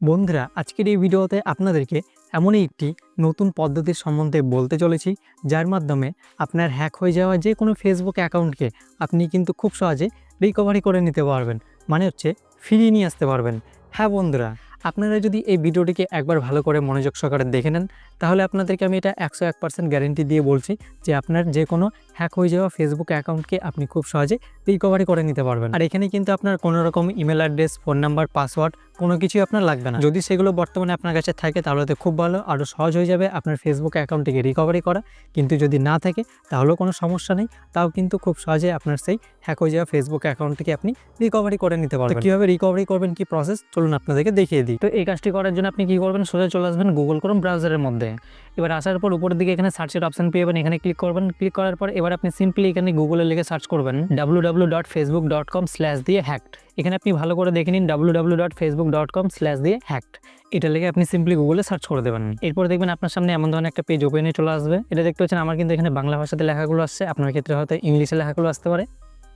বন্ধুরা, আজকের এই ভিডিওতে আপনাদেরকে এমনই একটি নতুন পদ্ধতির সম্বন্ধে বলতে চলেছি, যার মাধ্যমে আপনার হ্যাক হয়ে যাওয়া যে কোনো ফেসবুক অ্যাকাউন্টকে আপনি কিন্তু খুব সহজে রিকভারি করে নিতে পারবেন। মানে হচ্ছে ফিরিয়ে নিয়ে আসতে পারবেন। হ্যাঁ বন্ধুরা আপনারা যদি এই ভিডিওটিকে একবার ভালো করে মনোযোগ সহকারে দেখে নেন, তাহলে আপনাদেরকে আমি এটা একশো এক পার্সেন্ট গ্যারেন্টি দিয়ে বলছি যে আপনার যে কোনো হ্যাক হয়ে যাওয়া ফেসবুক অ্যাকাউন্টকে আপনি খুব সহজে রিকভারি করে নিতে পারবেন। আর এখানে কিন্তু আপনার কোনো রকম email address phone number password কোনো কিছুই আপনার লাগবে না। যদি সেগুলো বর্তমানে আপনার কাছে থাকে, তাহলে তো খুব ভালো, আরও সহজ হয়ে যাবে আপনার ফেসবুক অ্যাকাউন্টটিকে রিকভারি করা। কিন্তু যদি না থাকে, তাহলেও কোনো সমস্যা নেই, তাও কিন্তু খুব সহজে আপনার সেই হ্যাক হয়ে যাওয়া ফেসবুক অ্যাকাউন্টটিকে আপনি রিকভারি করে নিতে পারবেন। কীভাবে রিকভারি করবেন কি প্রসেস চলুন আপনাদেরকে দেখিয়ে দিই। তো এই কাজটি করার জন্য আপনি কী করবেন? সোজা চলে আসবেন গুগল ক্রোম ব্রাউজারের মধ্যে। এবার আসার পর উপরের দিকে এখানে সার্চের অপশন পেয়ে যাবেন। এখানে ক্লিক করবেন। ক্লিক করার পর এবার আপনি সিম্পলি এখানে গুগলে লিখে সার্চ করবেন। W W dot Facebook dot com slash দিয়ে হ্যাকড এখানে আপনি ভালো করে দেখে নিন W W dot Facebook dot com slash দিয়ে হ্যাকড এটা লিখে আপনি সিম্পলি গুগলে সার্চ করে দেবেন। এরপর দেখবেন আপনার সামনে এমন ধরনের একটা পেজ ওপেনে চলে আসবে। এটা দেখতে পাচ্ছেন আমার কিন্তু এখানে বাংলা ভাষাতে লেখাগুলো আসছে। আপনার ক্ষেত্রে হয়তো ইংলিশে লেখাগুলো আসতে পারে।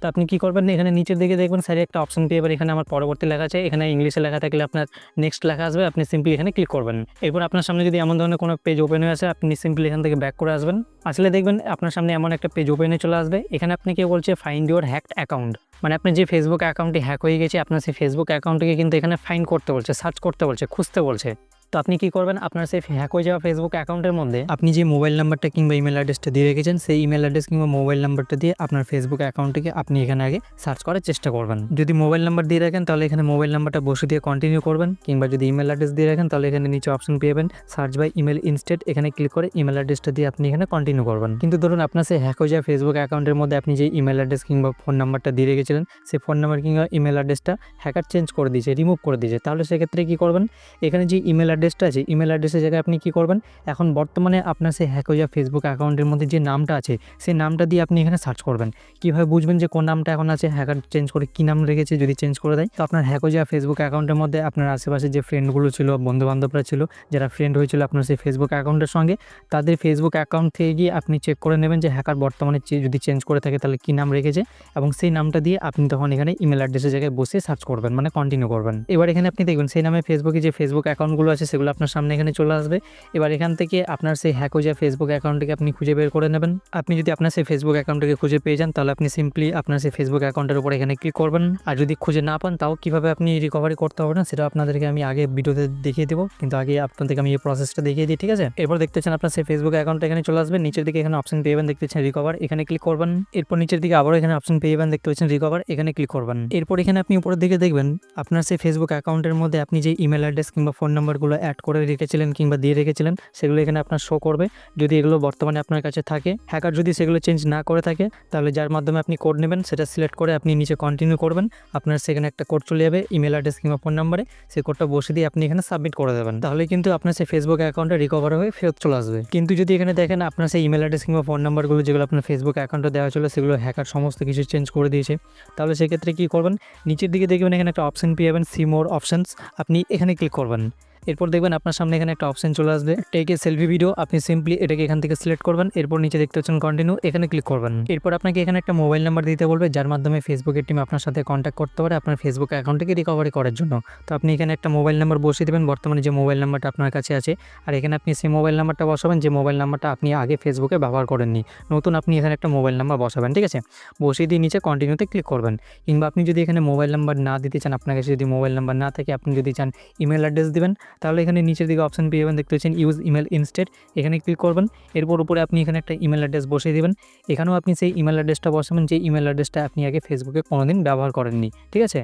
তো আপনি কী করবেন? এখানে নিচের দিকে দেখবেন সাইডে একটা অপশন পেয়ে এবার এখানে আমার পরবর্তী লেখা আছে। এখানে ইংলিশে লেখা থাকলে আপনার নেক্সট লেখা আসবে, আপনি সিম্পলি এখানে ক্লিক করবেন। এরপর আপনার সামনে যদি এমন ধরনের কোনো পেজ ওপেন হয়ে আসে, আপনি সিম্পলি এখান থেকে ব্যাক করে আসবেন। আসলে দেখবেন আপনার সামনে এমন একটা পেজ ওপেনে চলে আসবে। এখানে আপনি কেউ বলছে ফাইন্ড ইউর হ্যাকড অ্যাকাউন্ট মানে আপনি যে ফেসবুক অ্যাকাউন্টটি হ্যাক হয়ে গেছে, আপনার সেই ফেসবুক অ্যাকাউন্টটিকে কিন্তু এখানে ফাইন করতে বলছে সার্চ করতে বলছে, খুঁজতে বলছে। তো আপনি কি করবেন? আপনার সেই হ্যাক হয়ে যাওয়া ফেসবুক অ্যাকাউন্টের মধ্যে। আপনি যে মোবাইল নাম্বারটা কিংবা ইমেল অ্যাড্রেসটা দিয়ে রেখেছেন, সেই ইমেল অ্যাড্রেস কিংবা মোবাইল নাম্বারটা দিয়ে আপনার ফেসবুক অ্যাকাউন্টটিকে আপনি এখানে আগে সার্চ করার চেষ্টা করবেন। যদি মোবাইল নাম্বার দিয়ে রাখেন, তাহলে এখানে মোবাইল নাম্বারটা বসে দিয়ে কন্টিনিউ করবেন, কিংবা যদি ইমেল অ্যাড্রেস দিয়ে রাখেন, তাহলে এখানে নিচে অপশন পেয়ে যাবেন সার্চ বাই ইমেল ইনস্টেড এখানে ক্লিক করে ইমেল অ্যাড্রেসটা দিয়ে আপনি এখানে কন্টিনিউ করবেন। কিন্তু ধরুন আপনার সেই হ্যাক হয়ে যাওয়া ফেসবুক অ্যাকাউন্টের মধ্যে আপনি যে ইমেল অ্যাড্রেস কিংবা ফোন নাম্বারটা দিয়ে রেখেছিলেন, সেই ফোন নাম্বার কিংবা ইমেল অ্যাড্রেসটা হ্যাকার চেঞ্জ করে দিয়েছে রিমুভ করে দিয়েছে, তাহলে সেক্ষেত্রে কী করবেন? এখানে যে ইমেল অ্যাড্রেসটা আছে ইমেল অ্যাড্রেসের জায়গায় আপনি কী করবেন? এখন বর্তমানে আপনার সেই হ্যাক হয়ে ফেসবুক অ্যাকাউন্টের মধ্যে যে নামটা আছে, সেই নামটা দিয়ে আপনি এখানে সার্চ করবেন। কীভাবে বুঝবেন যে কোন নামটা এখন আছে হ্যাকার চেঞ্জ করে কী নাম রেখেছে যদি চেঞ্জ করে দেয়? তো আপনার হ্যাক হয়ে ফেসবুক অ্যাকাউন্টের মধ্যে আপনার আশেপাশে যে ফ্রেন্ডগুলো ছিল, বন্ধুবান্ধবরা ছিল, যারা ফ্রেন্ড হয়েছিল আপনার সেই ফেসবুক অ্যাকাউন্টের সঙ্গে, তাদের ফেসবুক অ্যাকাউন্ট থেকে গিয়ে আপনি চেক করে নেবেন যে হ্যাকার বর্তমানে যদি চেঞ্জ করে থাকে তাহলে কী নাম রেখেছে? এবং সেই নামটা দিয়ে আপনি তখন এখানে ইমেল অ্যাড্রেসের জায়গায় বসে সার্চ করবেন মানে কন্টিনিউ করবেন। এবার এখানে আপনি দেখবেন, সেই নামে ফেসবুকে যে ফেসবুক অ্যাকাউন্টগুলো আছে সেগুলো আপনার সামনে এখানে চলে আসবে। এবার এখান থেকে আপনার সেই হ্যাক হয়ে যাওয়া ফেসবুক অ্যাকাউন্টটিকে আপনি খুঁজে বের করে নেবেন। আপনি যদি আপনার সেই ফেসবুক অ্যাকাউন্টটিকে খুঁজে পেয়ে যান, তাহলে আপনি সিম্পলি আপনার সেই ফেসবুক অ্যাকাউন্টের উপর এখানে ক্লিক করবেন। আর যদি খুঁজে না পান, তাও কীভাবে আপনি রিকভারি করতে পারবেন সেটা আপনাদেরকে আমি আগে ভিডিওতে দেখিয়ে দেবো। কিন্তু আগে আপনাদেরকে আমি এই প্রসেসটা দেখিয়ে দিই, ঠিক আছে? এরপর দেখতেছেন আপনার সেই ফেসবুক অ্যাকাউন্ট এখানে চলে আসবে। নিচের দিকে এখানে অপশন পেয়ে যাবেন, দেখতে পাচ্ছেন রিকভার এখানে ক্লিক করবেন। এরপর নিচের দিকে আবারও এখানে অপশন পেয়ে যাবেন, দেখতে পাচ্ছেন রিকভার এখানে ক্লিক করবেন। এরপর এখানে আপনি উপরের দিকে দেখবেন, আপনার সেই ফেসবুক অ্যাকাউন্টের মধ্যে আপনি যে ইমেল অ্যাড্রেস কিংবা ফোন নাম্বারগুলো অ্যাড করে রেখেছিলেন কিংবা দিয়ে রেখেছিলেন, সেগুলো এখানে আপনার শো করবে। যদি এগুলো বর্তমানে আপনার কাছে থাকে হ্যাকার যদি সেগুলো চেঞ্জ না করে থাকে, তাহলে যার মাধ্যমে আপনি কোড নেবেন, সেটা সিলেক্ট করে আপনি নিচে কন্টিনিউ করবেন। আপনার সেখানে একটা কোড চলে যাবে ইমেল অ্যাড্রেস কিংবা ফোন নাম্বারে সেই কোডটা বসে দিয়ে আপনি এখানে সাবমিট করে দেবেন। তাহলে কিন্তু আপনার সেই ফেসবুক অ্যাকাউন্টে রিকভার হয়ে ফেরত চলে আসবে। কিন্তু যদি এখানে দেখেন, আপনার সেই ইমেল অ্যাড্রেস কিংবা ফোন নাম্বারগুলো যেগুলো আপনার ফেসবুক অ্যাকাউন্টে দেওয়া ছিল, সেগুলো হ্যাকার সমস্ত কিছু চেঞ্জ করে দিয়েছে। তাহলে সেক্ষেত্রে কী করবেন? নিচের দিকে দেখবেন এখানে একটা অপশন পেয়ে যাবেন সি মোর অপশনস আপনি এখানে ক্লিক করবেন। এরপর দেখবেন আপনার সামনে এখানে একটা অপশন চলে আসবে। টেকে সেলফি ভিডিও আপনি সিম্পলি এটাকে এখান থেকে সিলেক্ট করবেন। এরপর নিচে দেখতে পাচ্ছেন কন্টিনিউ এখানে ক্লিক করবেন। এরপর আপনাকে এখানে একটা মোবাইল নাম্বার দিতে বলবে, যার মাধ্যমে ফেসবুকের টিম আপনার সাথে কন্ট্যাক্ট করতে পারে আপনার ফেসবুক অ্যাকাউন্টকে রিকভারি করার জন্য। তো আপনি এখানে একটা মোবাইল নাম্বার বসিয়ে দেবেন। বর্তমানে যে মোবাইল নাম্বারটা আপনার কাছে আছে, আর এখানে আপনি সেই মোবাইল নাম্বারটা বসাবেন। যে মোবাইল নাম্বারটা আপনি আগে ফেসবুকে ব্যবহার করেননি। নতুন আপনি এখানে একটা মোবাইল নাম্বার বসাবেন, ঠিক আছে? বসিয়ে দিয়ে নিচে কন্টিনিউতে ক্লিক করবেন। কিংবা আপনি যদি এখানে মোবাইল নাম্বার না দিতে চান, আপনার কাছে যদি মোবাইল নাম্বার না থাকে, আপনি যদি চান ইমেল অ্যাড্রেস দিবেন। তাহলে এখানে নিচের দিকে অপশান পেয়ে যাবেন। দেখতে পাচ্ছেন ইউজ ইমেল ইনস্টেড এখানে ক্লিক করবেন, এরপর উপরে আপনি এখানে একটা ইমেল অ্যাড্রেস বসিয়ে দেবেন। এখানেও আপনি সেই ইমেল অ্যাড্রেসটা বসাবেন, যে ইমেল অ্যাড্রেসটা আপনি আগে ফেসবুকে কোনোদিন ব্যবহার করেননি। ঠিক আছে?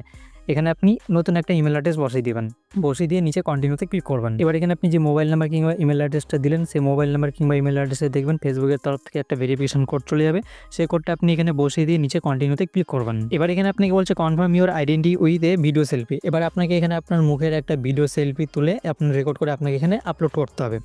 এখানে আপনি নতুন একটা ইমেল অ্যাড্রেস বসিয়ে দেবেন। বসিয়ে দিয়ে নিচে কন্টিনিউতে ক্লিক করবেন। এবার এখানে আপনি যে মোবাইল নাম্বার কিংবা ইমেল অ্যাড্রেসটা দিলেন, সেই মোবাইল নাম্বার কিংবা ইমেল অ্যাড্রেসে দেখবেন ফেসবুকের তরফ থেকে একটা ভেরিফিকেশন কোড চলে যাবে। সেই কোডটা আপনি এখানে বসিয়ে দিয়ে নিচে কন্টিনিউতে ক্লিক করবেন। এবার এখানে আপনাকে বলছে confirm your identity with a video selfie এবার আপনাকে এখানে আপনার মুখের একটা ভিডিও সেলফি তুলে আপনার রেকর্ড করে আপনাকে এখানে আপলোড করতে হবে।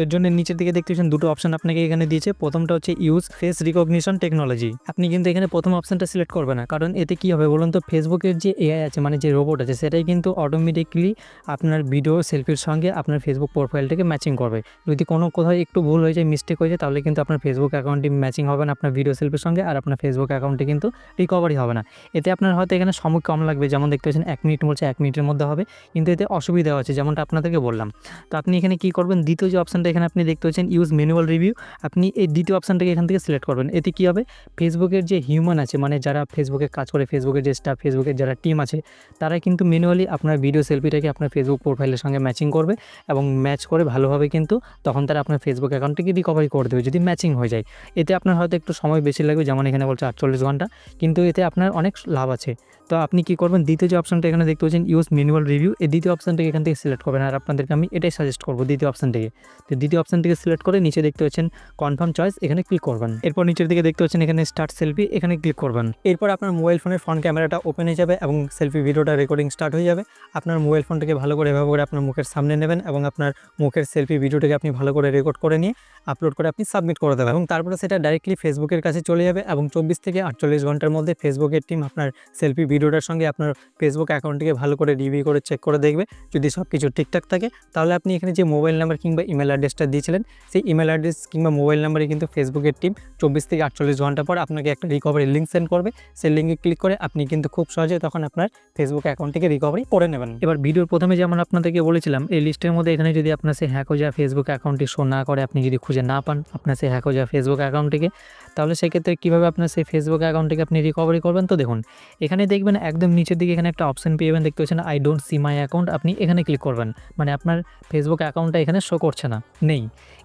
এর জন্য নিচের দিকে দেখতে পাচ্ছেন দুটো অপশন আপনাকে এখানে দিয়েছে। প্রথমটা হচ্ছে ইউজ ফেস রিকগনিশন টেকনোলজি আপনি কিন্তু এখানে প্রথম অপশনটা সিলেক্ট করবেন না। কারণ এতে কি হবে বলুন তো ফেসবুকের যে এআই আছে মানে মানে যে রোবট আছে, সেটাই কিন্তু অটোমেটিকলি আপনার ভিডিও সেলফির সঙ্গে আপনার ফেসবুক প্রোফাইলটাকে ম্যাচিং করবে। যদি কোনো কোথাও একটু ভুল হয়ে যায় মিস্টেক হয়ে যায়, তাহলে কিন্তু আপনার ফেসবুক অ্যাকাউন্টটি ম্যাচিং হবে না, আপনার ভিডিও সেলফির সঙ্গে, আর আপনার ফেসবুক অ্যাকাউন্টটি কিন্তু রিকভারি হবে না। এতে আপনার হয়তো এখানে সময় কম লাগবে, যেমন দেখতে পাচ্ছেন, এক মিনিট বলছে, এক মিনিটের মধ্যে হবে, কিন্তু এতে অসুবিধা আছে যেমনটা আপনাদেরকে বললাম। তো আপনি এখানে কী করবেন, দ্বিতীয় যে অপশানটা এখানে আপনি দেখতে পাচ্ছেন ইউজ ম্যানুয়াল রিভিউ আপনি এই দ্বিতীয় অপশানটাকে এখান থেকে সিলেক্ট করবেন। এতে কী হবে ফেসবুকের যে হিউম্যান আছে মানে যারা ফেসবুকে কাজ করে ফেসবুকের যে স্টাফ ফেসবুকের যারা টিম আছে তারা কিন্তু ম্যানুয়ালি আপনার ভিডিও সেলফিটাকে আপনার ফেসবুক প্রোফাইলের সঙ্গে ম্যাচিং করবে এবং ম্যাচ করে ভালোভাবে কিন্তু তখন তারা আপনার ফেসবুক অ্যাকাউন্টটিকে রিকভারি করে দেবে যদি ম্যাচিং হয়ে যায়। এতে আপনার হয়তো একটু সময় বেশি লাগবে, যেমন এখানে বলছে আটচল্লিশ ঘণ্টা, কিন্তু এতে আপনার অনেক লাভ আছে। তো আপনি কি করবেন, দ্বিতীয় যে অপশনটা এখানে দেখতে পাচ্ছেন ইউজ ম্যানুয়াল রিভিউ এই দ্বিতীয় অপশনটাকে এখান থেকে সিলেক্ট করবেন। আর আপনাদেরকে আমি এটাই সাজেস্ট করব দ্বিতীয় অপশনটাকে তো দ্বিতীয় অপশনটিকে সিলেক্ট করে নিচে দেখতে পাচ্ছেন কনফার্ম চয়েস এখানে ক্লিক করবেন। এরপর নিচের দিকে দেখতে পাচ্ছেন, এখানে স্টার্ট সেলফি এখানে ক্লিক করবেন। এরপর আপনার মোবাইল ফোনের ফ্রন্ট ক্যামেরাটা ওপেন হয়ে যাবে এবং সেলফি ভিডিওটা রেকর্ডিং স্টার্ট হয়ে যাবে। আপনার মোবাইল ফোনটাকে ভালো করে এভাবে করে আপনার মুখের সামনে নেবেন এবং আপনার মুখের সেলফি ভিডিওটাকে আপনি ভালো করে রেকর্ড করে নিয়ে আপলোড করে আপনি সাবমিট করে দেবেন এবং তারপরে সেটা ডাইরেক্টলি ফেসবুকের কাছে চলে যাবে এবং চব্বিশ থেকে আটচল্লিশ ঘণ্টার মধ্যে ফেসবুকের টিম আপনার সেলফি ভিডিওটার সঙ্গে আপনার ফেসবুক অ্যাকাউন্টটিকে ভালো করে রিভিউ করে চেক করে দেখবে। যদি সব কিছু ঠিকঠাক থাকে, তাহলে আপনি এখানে যে মোবাইল নাম্বার কিংবা ইমেল অ্যাড্রেসটা দিয়েছিলেন, সেই ইমেল অ্যাড্রেস কিংবা মোবাইল নাম্বারে কিন্তু ফেসবুকের টিম চব্বিশ থেকে আটচল্লিশ ঘণ্টা পর আপনাকে একটা রিকভারি লিঙ্ক সেন্ড করবে। সেই লিঙ্কে ক্লিক করে আপনি কিন্তু খুব সহজে তখন আপনার ফেসবুক অ্যাকাউন্টটিকে রিকভারি করে নেবেন। এবার ভিডিওর প্রথমে যেমন আপনাদেরকে বলেছিলাম, এই লিস্টের মধ্যে এখানে যদি আপনার সেই হ্যাক হয়ে ফেসবুক অ্যাকাউন্টটি শো না করে, আপনি যদি খুঁজে না পান আপনার সেই হ্যাক হয়ে ফেসবুক অ্যাকাউন্টটিকে তাহলে সেক্ষেত্রে কীভাবে আপনার সেই ফেসবুক অ্যাকাউন্টটিকে আপনি রিকভারি করবেন? তো দেখুন, এখানে দেখবেন একদম নিচের দিকে এখানে একটা অপশন পেয়ে যাবেন, দেখতে পাচ্ছেন I don't see my account আপনি এখানে ক্লিক করবেন। মানে আপনার ফেসবুক অ্যাকাউন্টটা এখানে শো করছে না, নেই।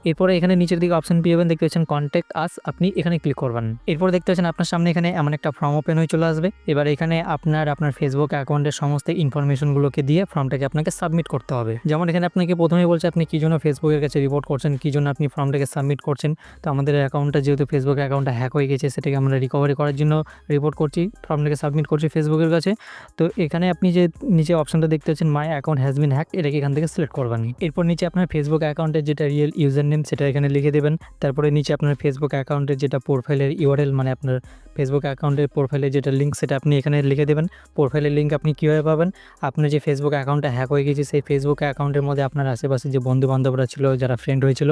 এরপরে এখানে নিচের দিকে অপশন পেয়ে যাবেন দেখতে পাচ্ছেন কন্ট্যাক্ট আস আপনি এখানে ক্লিক করবেন। এরপর দেখতে পাচ্ছেন আপনার সামনে এখানে এমন একটা ফর্ম ওপেন হয়ে চলে আসবে। এবার এখানে আপনার আপনার ফেসবুক অ্যাকাউন্টের সমস্ত ইনফরমেশনগুলোকে দিয়ে ফর্মটাকে আপনাকে সাবমিট করতে হবে। যেমন এখানে আপনাকে প্রথমেই বলছে, আপনি কী জন্য ফেসবুকের কাছে রিপোর্ট করছেন? কী জন্য আপনি ফর্মটাকে সাবমিট করছেন? তো আমাদের অ্যাকাউন্টটা যেহেতু ফেসবুক অ্যাকাউন্টটা হ্যাক হয়ে গেছে, সেটাকে আমরা রিকভারি করার জন্য রিপোর্ট করছি ফর্মটাকে সাবমিট করছি ফেসবুকের কাছে। তো এখানে আপনি যে নিচে অপশনটা দেখতে পাচ্ছেন my account has been hack এটাকে এখান থেকে সিলেক্ট করবেন। এরপর নিচে আপনার ফেসবুক অ্যাকাউন্টের যেটা রিয়েল ইউজার নেম সেটা এখানে লিখে দেবেন। তারপরে নিচে আপনার ফেসবুক অ্যাকাউন্টের যেটা প্রোফাইলের ইউআরএল মানে আপনার ফেসবুক অ্যাকাউন্টের প্রোফাইলের যেটা লিঙ্ক সেটা আপনি এখানে লিখে দেবেন। প্রোফাইলের লিঙ্ক আপনি কীভাবে পাবেন? আপনার যে ফেসবুক অ্যাকাউন্টটা হ্যাক হয়ে গেছে, সেই ফেসবুক অ্যাকাউন্টের মধ্যে আপনার আশেপাশে যে বন্ধু বান্ধবরা ছিল, যারা ফ্রেন্ড হয়েছিল,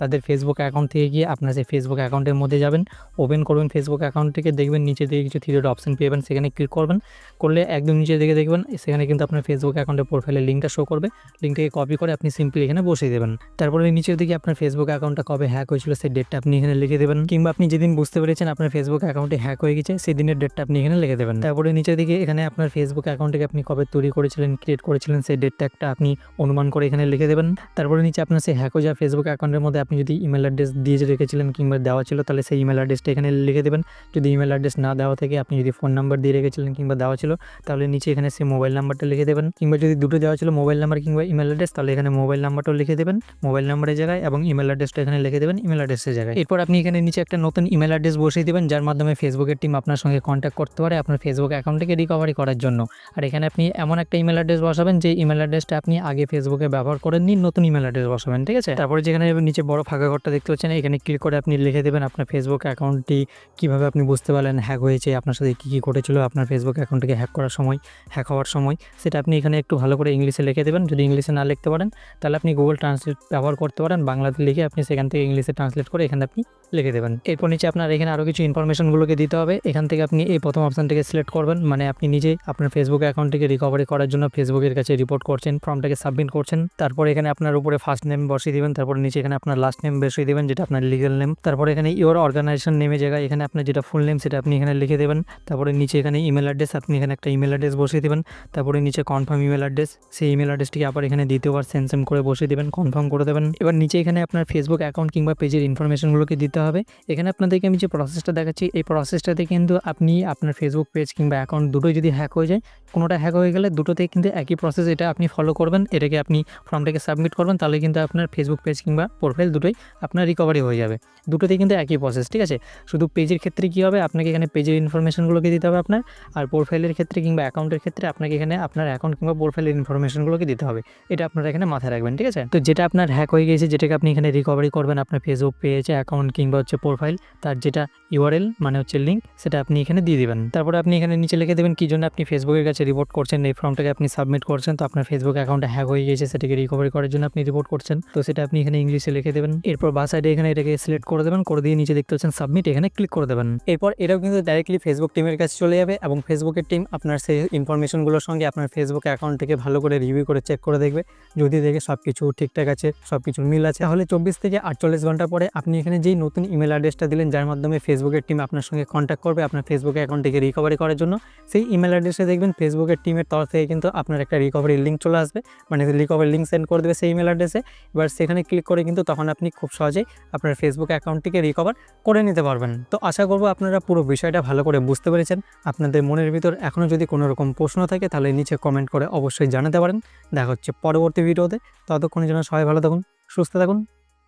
তাদের ফেসবুক অ্যাকাউন্ট থেকে গিয়ে আপনার সেই ফেসবুক অ্যাকাউন্টের মধ্যে যাবেন। ওপেন করবেন ফেসবুক অ্যাকাউন্ট থেকে, দেখবেন নিচে দিকে কিছু থ্রি অপশন পেয়ে যাবেন, সেখানে ক্লিক করবেন। করলে একদম নিচে দিকে দেখবেন, সেখানে কিন্তু আপনার ফেসবুক অ্যাকাউন্টের প্রোফাইলের লিঙ্কটা শো করবে। লিঙ্কটাকে কপি করে আপনি সিম্পলি এখানে বসিয়ে দেবেন। তারপরে নিচের দিকে আপনার ফেসবুক অ্যাকাউন্টটা কবে হ্যাক হয়েছিল সেই ডেটটা আপনি এখানে লিখে দেবেন। কিংবা আপনি যেদিন বুঝতে পেরেছেন আপনার ফেসবুক অ্যাকাউন্টে হ্যাক হয়ে গেছে, সেই দিনের ডেটটা আপনি এখানে লিখে দেবেন। তারপরে নিচের দিকে এখানে আপনার ফেসবুক অ্যাকাউন্টকে আপনি কবে তৈরি করেছিলেন ক্রিয়েট করেছিলেন, সেই ডেটটা একটা আপনি অনুমান করে এখানে লিখে দেবেন। তারপরে নিচে আপনার সেই হ্যাক হয়ে যাওয়া ফেসবুক অ্যাকাউন্টের মধ্যে আপনি যদি ইমেল অ্যাড্রেস দিয়ে রেখেছিলেন কিংবা দেওয়া ছিল, তাহলে সেই ইমেল অ্যাড্রেসটা এখানে লিখে দেবেন। যদি ইমেল অ্যাড্রেস না দেওয়া থেকে, আপনি যদি ফোন নাম্বার দিয়ে রেখেছিলেন কিংবা দেওয়া ছিল, তাহলে নিচে এখানে সেই মোবাইল নাম্বারটা লিখে দেবেন। কিংবা যদি দুটো দেওয়া ছিল মোবাইল নাম্বার কিংবা ইমেল অ্যাড্রেস তাহলে এখানে মোবাইল নাম্বারটাও লিখে দেবেন। মোবাইল নাম্বারের জায়গায় এবং ইমেল অ্যাড্রেসটা এখানে লিখে দেবেন ইমেল অ্যাড্রেসের জায়গায়। এরপর আপনি এখানে নিচে একটা নতুন ইমেল অ্যাড্রেস বসিয়ে দেবেন, যার মাধ্যমে ফেসবুকের টিম আপনার সঙ্গে কন্ট্যাক্ট করতে পারে আপনার ফেসবুক অ্যাকাউন্টকে রিকভারি করার জন্য। আর এখানে আপনি এমন একটা ইমেল অ্যাড্রেস বসাবেন, যে ইমেল অ্যাড্রেসটা আপনি আগে ফেসবুকে ব্যবহার করেন করেননি, নতুন ইমেল অ্যাড্রেস বসাবেন, ঠিক আছে? তারপরে যেখানে নিচে বড় ফাঁকা ঘরটা দেখতে পাচ্ছেন, এখানে ক্লিক করে আপনি লিখে দেবেন আপনার ফেসবুক অ্যাকাউন্টটি কীভাবে আপনি বুঝতে পারলেন হ্যাক হয়েছে, আপনার সাথে কী কী ঘটেছিল, আপনার ফেসবুক অ্যাকাউন্টকে হ্যাক করার সময় হ্যাক হওয়ার সময়। সেটা আপনি এখানে একটু ভালো করে ইংলিশে লিখে দেবেন, যদি ইংলিশে না লিখতে পারেন, তাহলে আপনি গুগল ট্রান্সলেট ব্যবহার করতে পারেন বাংলাতে লিখে আপনি সেখান থেকে ইংলিশে ট্রান্সলেট করে এখানে আপনি লিখে দেবেন। এরপর নিচে আপনার এখানে আরও কিছু ইনফরমেশনগুলোকে দিতে হবে। এখান থেকে আপনি এই প্রথম অপশানটিকে সিলেক্ট করবেন। মানে আপনি নিজে আপনার ফেসবুক অ্যাকাউন্টটিকে রিকভারি করার জন্য ফেসবুকের কাছে রিপোর্ট করছেন ফর্মটাকে সাবমিট করছেন। তারপর এখানে আপনার উপরে ফার্স্ট নেম বসিয়ে দেবেন। তারপর নিচে এখানে আপনার লাস্ট নেম বসিয়ে দেবেন, যেটা আপনার লিগাল নেম তারপর এখানে ইওর অর্গানাইজেশন নেমে জায়গায় এখানে আপনার যেটা ফুল নেম সেটা আপনি এখানে লিখে দেবেন। তারপরে নিচে এখানে ইমেল অ্যাড্রেস আপনি এখানে একটা ইমেল অ্যাড্রেস বসিয়ে দেবেন। তারপরে নিচে কনফার্ম ইমেল অ্যাড্রেস সেই ইমেল অ্যাড্রেসটিকে আবার এখানে দ্বিতীয়বার সেন্ড সেম করে বসিয়ে দেবেন কনফার্ম করে দেবেন। এবার নিচে এখানে আপনার ফেসবুক অ্যাকাউন্ট কিংবা পেজের ইনফরমেশনগুলোকে দিতে হবে। এখানে আপনাদেরকে আমি যে প্রসেসটা দেখাচ্ছি, এই প্রসেসটাতে কিন্তু আপনি আপনার ফেসবুক পেজ কিংবা অ্যাকাউন্ট দুটোই যদি হ্যাক হয়ে যায়, কোনোটা হ্যাক হয়ে গেলে দুটোতেই কিন্তু একই প্রসেস এটা আপনি ফলো করবেন। এটাকে আপনি ফর্মটাকে সাবমিট করবেন, তাহলে কিন্তু আপনার ফেসবুক পেজ কিংবা প্রোফাইল দুটোই আপনার রিকভারি হয়ে যাবে। দুটোতেই কিন্তু একই প্রসেস ঠিক আছে? শুধু পেজের ক্ষেত্রে কী হবে? আপনাকে এখানে পেজের ইনফরমেশনগুলোকে দিতে হবে আপনার, আর প্রোফাইলের ক্ষেত্রে কিংবা অ্যাকাউন্টের ক্ষেত্রে আপনাকে এখানে আপনার অ্যাকাউন্ট কিংবা প্রোফাইলের ইনফরমেশনগুলোকে দিতে হবে। এটা আপনারা এখানে মাথায় রাখবেন, ঠিক আছে? তো যেটা আপনার হ্যাক হয়ে গেছে যেটাকে আপনি এখানে রিকভারি করবেন আপনার ফেসবুক পেজ অ্যাকাউন্ট কিংবা হচ্ছে প্রোফাইল তার যেটা ইউআরএল মানে হচ্ছে লিঙ্ক সেটা আপনি এখানে দিয়ে দেবেন। তারপরে আপনি এখানে নিচে লিখে দেবেন কী জন্য আপনি ফেসবুকের কাছে রিপোর্ট করছেন, এই ফর্মটাকে আপনি সাবমিট করছেন, তো আপনার ফেসবুক অ্যাকাউন্টে হ্যাক হয়ে গিয়েছে, সেটাকে রিকভারি করার জন্য আপনি রিপোর্ট করছেন। তো সেটা আপনি এখানে ইংলিশে লিখে দেবেন। এরপর বা সাইডে এখানে এটাকে সিলেক্ট করে দেবেন, করে দিয়ে নিচে দেখতে পাচ্ছেন সাবমিট এখানে ক্লিক করে দেবেন। এরপর এটাও কিন্তু ডাইরেক্টলি ফেসবুক টিমের কাছে চলে যাবে এবং ফেসবুকের টিম আপনার সেই ইনফরমেশনগুলোর সঙ্গে আপনার ফেসবুক অ্যাকাউন্ট থেকে ভালো করে রিভিউ করে চেক করে দেখবে। যদি দেখে সব কিছু ঠিকঠাক আছে সব কিছু মিল আছে তাহলে চব্বিশ থেকে আটচল্লিশ ঘণ্টা পরে আপনি এখানে যেই নতুন ইমেল অ্যাড্রেসটা দিলেন, যার মাধ্যমে ফেসবুকের টিম আপনার সঙ্গে কন্ট্যাক্ট করবে আপনার ফেসবুক অ্যাকাউন্টটিকে রিকভারি করার জন্য, সেই ইমেল অ্যাড্রেসে দেখবেন ফেসবুকের টিমের তরফ থেকে কিন্তু আপনার একটা রিকভারি লিঙ্ক চলে আসবে। মানে রিকভারি লিঙ্ক সেন্ড করে দেবে সেই ইমেল অ্যাড্রেসে এবার সেখানে ক্লিক করে কিন্তু তখন আপনি খুব সহজেই আপনার ফেসবুক অ্যাকাউন্টটিকে রিকভার করে নিতে পারবেন। তো আশা করব আপনারা পুরো বিষয়টা ভালো করে বুঝতে পেরেছেন। আপনাদের মনের ভিতর এখনও যদি কোনো রকম প্রশ্ন থাকে তাহলে নিচে কমেন্ট করে অবশ্যই জানাতে পারেন। দেখা হচ্ছে পরবর্তী ভিডিওতে। ততক্ষণের জন্য সবাই ভালো থাকুন। সুস্থ থাকুন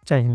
চাই